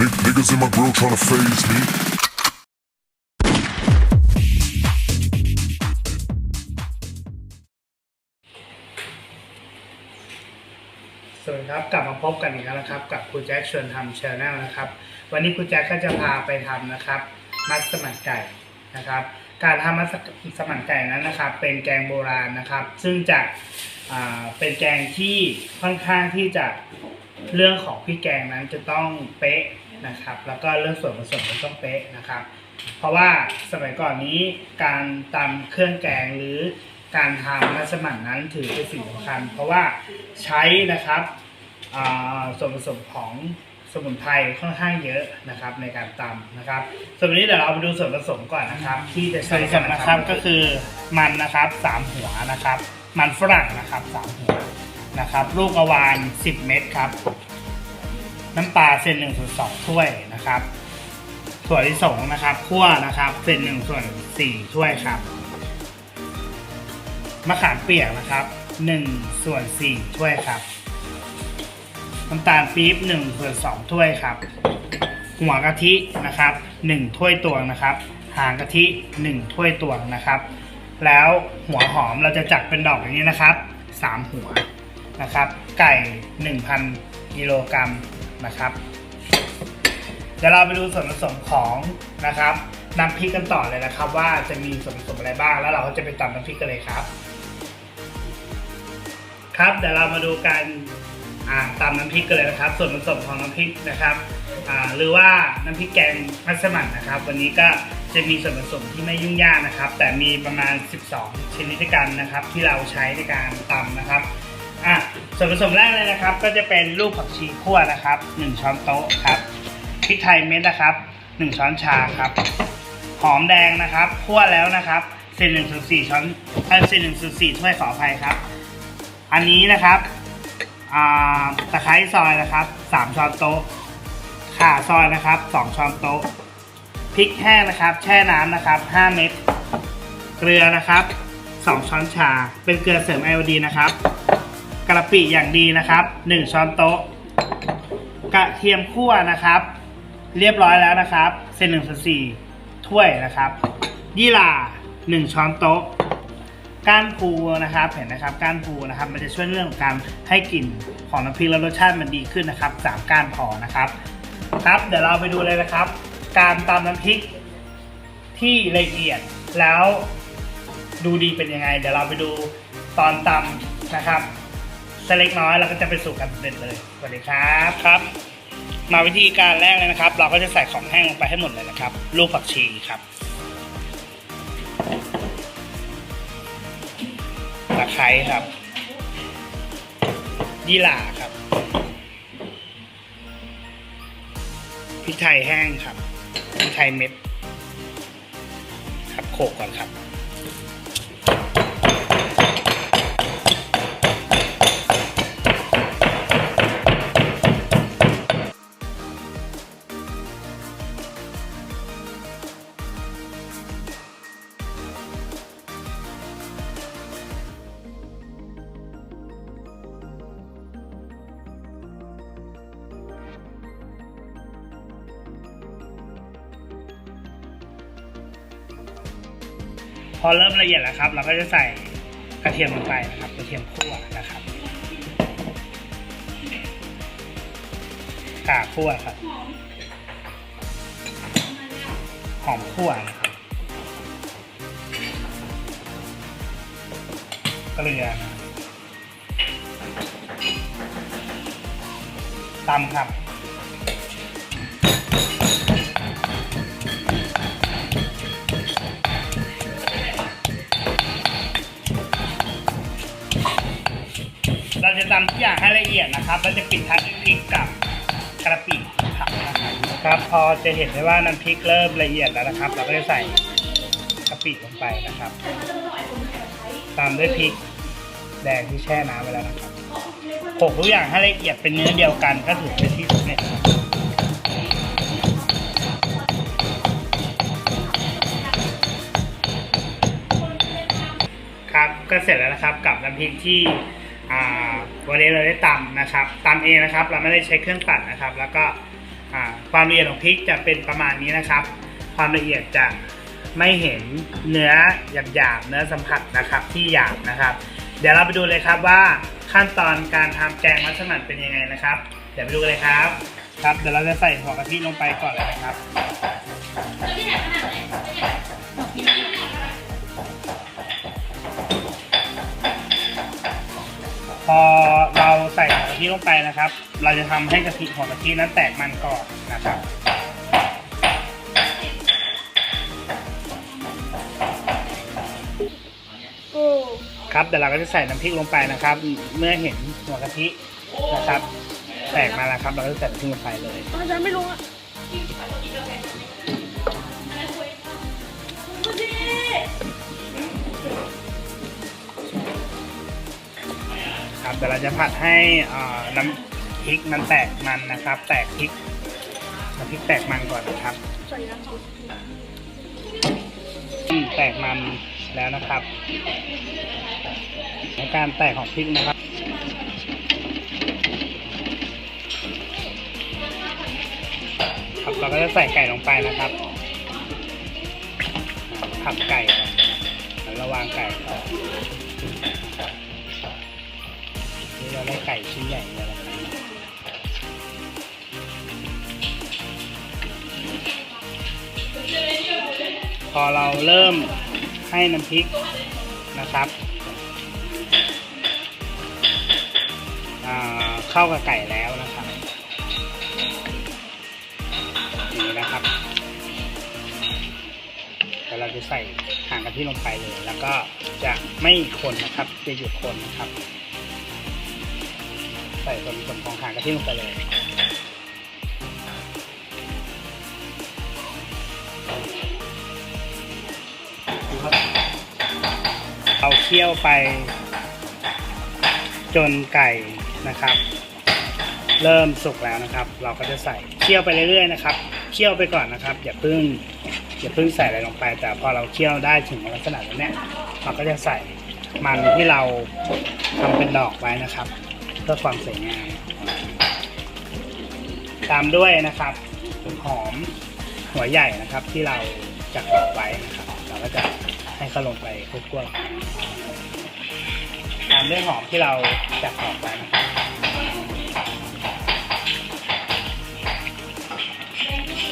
N- niggas in my grill tryna phase me. สวัสดีครับกลับมาพบกันอีกแล้วนะครับ กับครูแจ็คชวนทำชาแนลนะครับ วันนี้ครูแจ็คก็จะพาไปทำนะครับ มัสมั่นไก่นะครับ การทำมัสมั่นไก่นั้นนะครับ เป็นแกงโบราณนะครับ ซึ่งจะเป็นแกงที่ค่อนข้างที่จะเรื่องของพริกแกงนั้นจะต้องเป๊ะ นะครับ แล้วก็เรื่องส่วนผสมก็ต้องเป๊ะนะครับ เพราะว่าสมัยก่อนนี้การตำเครื่องแกงหรือการทำมัสมั่นนั้นถือเป็นสิ่งสำคัญ เพราะว่าใช้นะครับส่วนผสมของสมุนไพรค่อนข้างเยอะนะครับในการตำนะครับส่วนวันนี้เดี๋ยวเราไปดูส่วนผสมก่อนนะครับ ที่จะใช้กันนะครับก็คือมันนะครับสามหัวนะครับ มันฝรั่งนะครับสามหัวนะครับลูกกระวาน 10 เม็ดครับ น้ำปลาเศษหนึ่งส่วนสองถ้วยนะครับถั่วลิสงนะครับคั่วนะครับเป็นหนึ่งส่วนสี่ถ้วยครับมะขามเปียกนะครับหนึ่งส่วนสี่ถ้วยครับน้ำตาลปี๊บหนึ่งส่วนสองถ้วยครับ หัวกะทินะครับหนึ่งถ้วยตวงนะครับ หางกะทิหนึ่งถ้วยตวงนะครับ แล้วหัวหอมเราจะจัดเป็นดอกอย่างนี้นะครับสามหัวนะครับ ไก่หนึ่งพันกิโลกรัม นะครับเดี๋ยวเราไปดูส่วนผสมของนะครับน้ำพริกกันต่อเลยนะครับ ว่าจะมีส่วนผสมอะไรบ้าง แล้วเราก็จะไปตำน้ำพริกกันเลยครับ ครับเดี๋ยวเรามาดูการตำน้ำพริกกันเลยนะครับ ส่วนผสมของน้ำพริกนะครับหรือว่าน้ำพริกแกงมัสมั่นนะครับ วันนี้ก็จะมีส่วนผสมที่ไม่ยุ่งยากนะครับ แต่มีประมาณ 12 ชนิดด้วยกันนะครับ ที่เราใช้ในการตำนะครับ อะส่วนผสมแรกเลยนะครับ ก็จะเป็นลูกผักชีคั่วนะครับ 1 ช้อนโต๊ะครับพริกไทยเม็ดนะครับ 1 ช้อนชาครับ หอมแดงนะครับคั่วแล้วนะครับเศษหนึ่งส่วนสี่ช้อนเอ้ยเศษหนึ่งส่วนสี่ถ้วยขออภัยครับ อันนี้นะครับตะไคร้ซอยนะครับสามช้อนโต๊ะข่าซอยนะครับสองช้อนโต๊ะพริกแห้งนะครับ แช่น้ำนะครับห้าเม็ดเกลือนะครับสองช้อนชา เป็นเกลือเสริมไอโอดีนะครับ กระปิอย่างดีนะครับหนึ่งช้อนโต๊ะ กระเทียมคั่วนะครับ เรียบร้อยแล้วนะครับเศษหนึ่งส่วนสี่ถ้วยนะครับยี่หร่าหนึ่งช้อนโต๊ะก้านปูนะครับเห็นนะครับก้านปูนะครับ มันจะช่วยเรื่องของการให้กลิ่นของน้ำพริกแล้วรสชาติมันดีขึ้นนะครับสามก้านพอนะครับ ครับ เดี๋ยวเราไปดูเลยนะครับ การตำน้ำพริกที่ละเอียดแล้วดูดีเป็นยังไง เดี๋ยวเราไปดูตอนตำนะครับ สักเล็กน้อยเราก็จะไปสู่การสำเร็จเลยสวัสดีครับครับ มาวิธีการแรกเลยนะครับ เราก็จะใส่ของแห้งลงไปให้หมดเลยนะครับลูกผักชีครับตะไคร้ครับยี่หร่าครับพริกไทยแห้งครับพริกไทยเม็ด ครับโขลกก่อนครับ พอเริ่มละเอียดแล้วครับ เราก็จะใส่กระเทียมลงไปนะครับกระเทียมคั่วนะครับข่าคั่วครับหอมคั่วนะครับเกลือตำครับ นะครับแล้วจะปิดท้ายด้วยพริกกับกระปิผักนะครับครับ พอจะเห็นได้ว่าน้ำพริกเริ่มละเอียดแล้วนะครับ เราก็จะใส่กะปิลงไปนะครับ ตามด้วยพริกแดงที่แช่น้ำไว้แล้วนะครับโขลกทุกอย่างให้ละเอียดเป็นเนื้อเดียวกันก็ถือเป็นที่สำเร็จครับครับก็เสร็จแล้วนะครับกับน้ำพริกที่อ่า วันนี้เราได้ตำนะครับตำเองนะครับ เราไม่ได้ใช้เครื่องตัดนะครับ แล้วก็ความละเอียดของพริกจะเป็นประมาณนี้นะครับ ความละเอียดจะไม่เห็นเนื้อหยาบๆเนื้อสัมผัสนะครับที่หยาบนะครับ เดี๋ยวเราไปดูเลยครับว่าขั้นตอนการทำแกงมัสมั่นเป็นยังไงนะครับ เดี๋ยวไปดูกันเลยครับ ครับ เดี๋ยวเราจะใส่หัวกะทิลงไปก่อนเลยนะครับ อเราใส่หัวกะทิลงไปนะครับ เราจะทำให้กะทิหัวกะทินั้นแตกมันก่อนนะครับโอ้ครับเดี๋ยวเราก็จะใส่น้ำพริกลงไปนะครับ เมื่อเห็นหัวกะทินะครับ แตกมาแล้วครับ เราก็จะใส่น้ำพริกลงไปเลยอาจารย์ไม่รู้ อะครับเดี๋ยวเราจะผัดให้น้ำพริกมันแตกมันนะครับ แตกพริกน้ำพริกแตกมันก่อนนะครับแตกมันแล้วนะครับในการแตกของพริกนะครับครับเราก็จะใส่ไก่ลงไปนะครับผัดไก่แล้วระวางไก่ก่อน เราได้ไก่ชิ้นใหญ่เลยนะพอเราเริ่มให้น้ำพริกนะครับเข้ากับไก่แล้วนะครับนี้นะครับเดี๋ยวเราจะใส่หางกะทิลงไปเลย แล้วก็จะไม่คนนะครับจะหยุดคนนะครับ ส่ส่วนผสมของหางกะทิลงไปเลยเอาเคี่ยวไป จนไก่นะครับ เริ่มสุกแล้วนะครับ เราก็จะใส่เคี่ยวไปเรื่อยๆนะครับเคี่ยวไปก่อนนะครับ อย่าเพิ่งอย่าเพิ่งใส่อะไรลงไป แต่พอเราเคี่ยวได้ถึงลักษณะแบบเนี้ยเราก็จะใส่มันที่เราทำเป็นดอกไว้นะครับ พื่อความสวยงามตามด้วยนะครับหอมหัวใหญ่นะครับที่เราจัดดอกไว้นะครับเราก็จะให้เขาลงไปคลุกๆตามด้วยหอมที่เราจัดดอกไว้นะครับ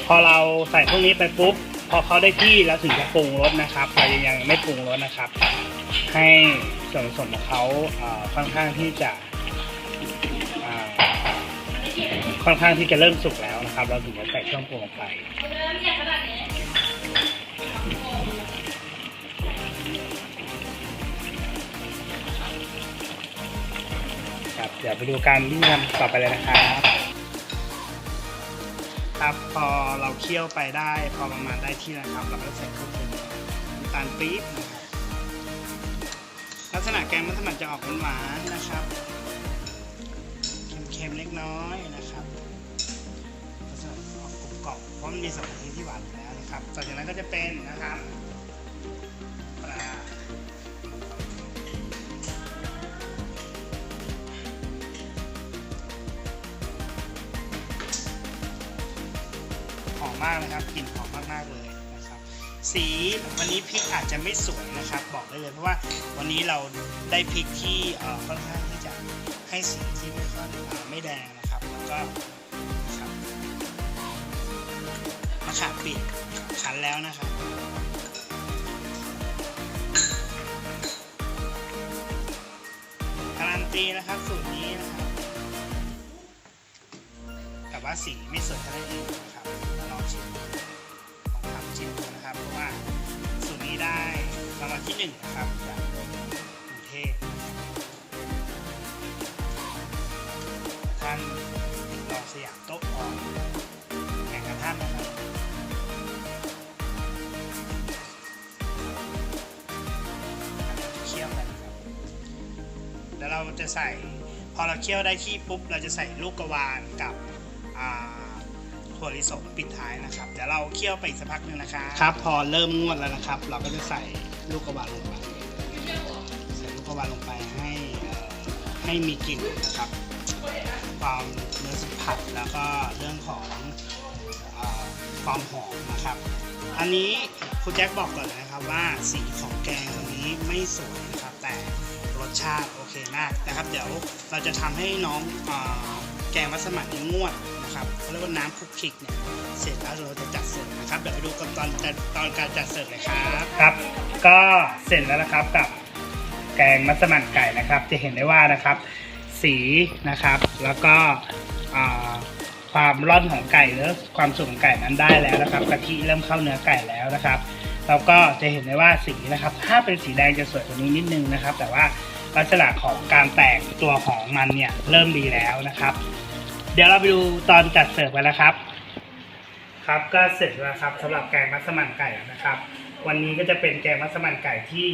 พอเราใส่พวกนี้ไปปุ๊บพอเขาได้ที่แล้วถึงจะปรุงรสนะครับเรายังยังไม่ปรุงรสนะครับ ให้ส่วนผสมของเขาค่อนข้างที่จะ ค่อนข้างที่จะเริ่มสุกแล้วนะครับ เราถึงจะใส่เครื่องปรุงลงไปครับเดี๋ยวไปดูการที่ทำต่อไปเลยนะครับ ครับพอเราเคี่ยวไปได้ พอประมาณได้ที่นะครับ เราก็ใส่เครื่องปรุงน้ำตาลปี๊บนะครับลักษณะแกงมัสมั่นจะออกหวานๆนะครับ เล็กน้อยนะครับลักษณะออกกรุบกรอบเพราะมันมีส่วนผสมที่หวานอยู่แล้วนะครับ ต่อจากนั้นก็จะเป็นนะครับปลาหอมมากนะครับกลิ่นหอมมากๆเลยนะครับสีวันนี้พริกอาจจะไม่สวยนะครับ บอกได้เลยเพราะว่าวันนี้เราได้พริกที่ค่อนข้างที่จะ ให้สีที่ไม่ค่อยไม่แดงนะครับ แล้วก็นะครับมะขามปียกคั้นแล้วนะครับการันตีนะครับสูตรนี้นะครับ แต่ว่าสีไม่สวยเท่าไหร่นะครับลองชิมลองทำชิมดูนะครับ เพราะว่าสูตรนี้ได้รางวัลที่หนึ่งนะครับจากกรุงเทพ เราจะใส่ พอเราเคี่ยวได้ที่ปุ๊บ เราจะใส่ลูกกระวานกับอ่าถั่วลิสงปิดท้ายนะครับเดี๋ยวเราเคี่ยวไปอีกสักพักหนึงนะครับครับ พอเริ่มงวดแล้วนะครับ เราก็จะใส่ลูกกระวานลงไปใส่ลูกกระวานลงไปให้เอ่อให้มีกลิ่นนะครับความเนื้อสัมผัสแล้วก็เรื่องของความหอมนะครับ อันนี้คุณแจ็คบอกก่อนเลยนะครับว่าสีของแกงวันนี้ไม่สวยนะครับแต่ร สชาติโอเคมากนะครับ เดี๋ยวเราจะทำให้น้องอแกงมัสมั่นนี้งวดนะครับเขาเรียกว่าน้ำคลุกคลิกเนี่ยเสร็จแล้วเราจะจัดเสิร์ฟนะครับเดี๋ยวไปดูกันตอนตอนการจัดเสิร์ฟเลยครับครับ ก็เสร็จแล้วนะครับกับแกงมัสมั่นไก่นะครับ จะเห็นได้ว่านะครับ สีนะครับ แล้วก็ความร่อนของไก่หรือความสุกของไก่นั้นได้แล้วนะครับกะทิเริ่มเข้าเนื้อไก่แล้วนะครับแล้วก็จะเห็นได้ว่าสีนะครับ ถ้าเป็นสีแดงจะสวยกว่านี้นิดนึงนะครับ แต่ว่า ลักษณะของการแตกตัวของมันเนี่ยเริ่มดีแล้วนะครับ เดี๋ยวเราไปดูตอนจัดเสิร์ฟกันนะครับ ครับก็เสร็จแล้วครับสำหรับแกงมัสมั่นไก่นะครับ วันนี้ก็จะเป็นแกงมัสมั่นไก่ที่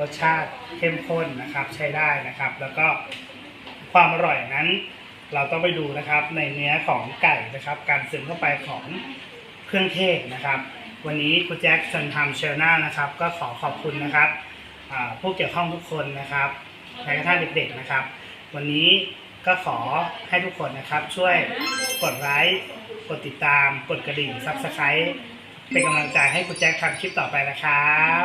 รสชาติเข้มข้นนะครับ ใช้ได้นะครับ แล้วก็ความอร่อยนั้น เราต้องไปดูนะครับในเนื้อของไก่นะครับ การซึมเข้าไปของเครื่องเทศนะครับ วันนี้คุณแจ็คชันทำเชลนานะครับ ก็ขอขอบคุณนะครับผู้เกี่ยวข้องทุกคนนะครับ แม้กระทั่งเด็กๆนะครับ วันนี้ก็ขอให้ทุกคนนะครับช่วยกดไลค์กดติดตาม กดกระดิ่งซับสไครต์เป็นกำลังใจให้คุณแจ็คทำคลิปต่อไปนะครับ